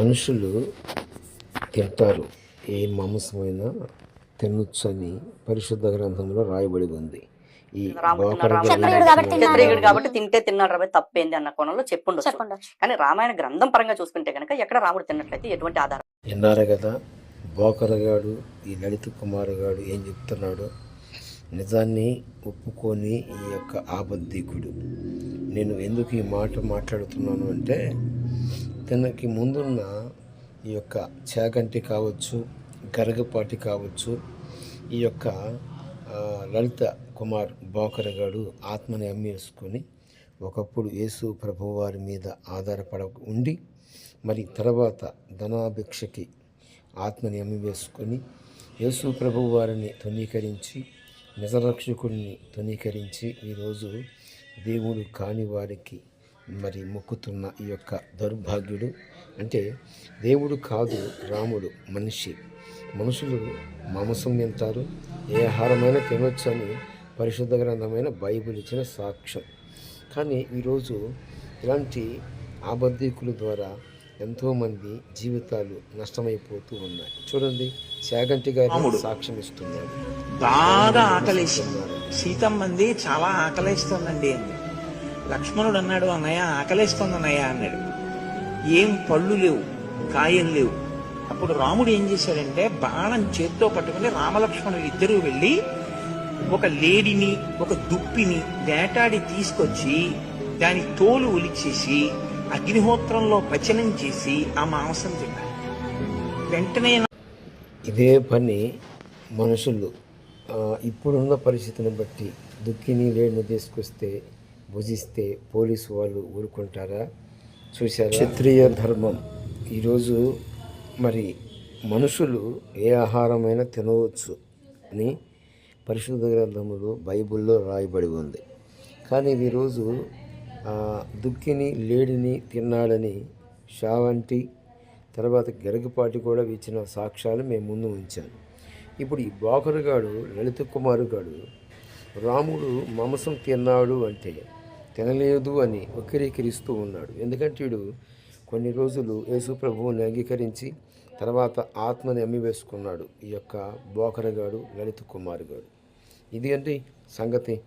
మనుషులు తింటారు. ఏ మాంసమైనా తినొచ్చు అని పరిశుద్ధ గ్రంథంలో రాయబడి ఉంది. ఈ క్షత్రియుడు కాబట్టి తింటే తిన్నాడు రాబోయే తప్పేంది అన్న కోణంలో చెప్పండొచ్చు. కానీ రామాయణ గ్రంథం పరంగా చూసుకుంటే కనుక ఎక్కడ రాముడు తిన్నట్లయితే ఎటువంటి ఆధారం? విన్నారు కదా బోకరగాడు ఈ లలిత కుమారగాడు ఏం చెప్తున్నాడు? నిజాన్ని ఒప్పుకొని ఈ యొక్క ఆబద్ధికుడు. నేను ఎందుకు ఈ మాట మాట్లాడుతున్నాను అంటే తనకి ముందున్న ఈ యొక్క చాగంటి కావచ్చు గరగపాటి కావచ్చు ఈ యొక్క లలిత కుమార్ బోకరగాడు ఆత్మని అమ్మేసుకొని ఒకప్పుడు యేసు ప్రభువారి మీద ఆధారపడ ఉండి మరి తర్వాత ధనాభిక్షకి ఆత్మని అమ్మివేసుకొని యేసు ప్రభు వారిని తునీకరించి నిజరక్షకుడిని తునీకరించి ఈరోజు దేవుడు కాని వారికి మరి మొక్కుతున్న ఈ యొక్క దౌర్భాగ్యుడు. అంటే దేవుడు కాదు రాముడు మనిషి. మనుషులు మాంసం తింటారు. ఏ ఆహారమైనా తినొచ్చు అని పరిశుద్ధ గ్రంథమైన బైబిల్ ఇచ్చిన సాక్ష్యం. కానీ ఈరోజు ఇలాంటి ఆబద్ధికుల ద్వారా ఎంతోమంది జీవితాలు నష్టమైపోతూ ఉన్నాయి. చూడండి చాగంటి గారు సాక్ష్యం ఇస్తున్నాడు బాగా ఆకలేసింది సీతమ్మంది చాలా ఆకలేస్తోందండి. లక్ష్మణుడు అన్నాడు అన్నయ్య ఆకలేస్తుంది అన్నయ్య అన్నాడు. ఏం పళ్ళు లేవు కాయలు లేవు. అప్పుడు రాముడు ఏం చేశాడంటే బాణం చేత్తో పట్టుకుని రామలక్ష్మణులు ఇద్దరూ వెళ్ళి ఒక లేడిని ఒక దుప్పిని వేటాడి తీసుకొచ్చి దాని తోలు ఒలిచేసి అగ్నిహోత్రంలో పచనం చేసి ఆ మాంసం తిన్నారు. వెంటనే ఇదే పని మనుషులు. ఇప్పుడున్న పరిస్థితిని బట్టి దుక్కిని లేడిని తీసుకొస్తే భుజిస్తే పోలీసు వాళ్ళు ఊరుకుంటారా? చూశారా? క్షత్రియ ధర్మం. ఈరోజు మరి మనుషులు ఏ ఆహారమైనా తినవచ్చు అని పరిశుద్ధ గ్రంథములు బైబిల్లో రాయబడి ఉంది. కానీ ఈరోజు దుక్కిని లేడిని తిన్నాడని షావంటి తర్వాత గెరగపాటి కూడా ఇచ్చిన సాక్ష్యాలు మేము ముందు ఉంచాను ఇప్పుడు ఈ బోకరుగాడు లలిత కుమారుగాడు రాముడు మాంసం తిన్నాడు అంటే తినలేదు అని వక్రీకరిస్తూ ఉన్నాడు. ఎందుకంటే వీడు కొన్ని రోజులు యేసు ప్రభువుని అంగీకరించి తర్వాత ఆత్మని అమ్మివేసుకున్నాడు. ఈ యొక్క బోకరగాడు లలిత కుమారుగాడు. ఇది అంటే సంగతి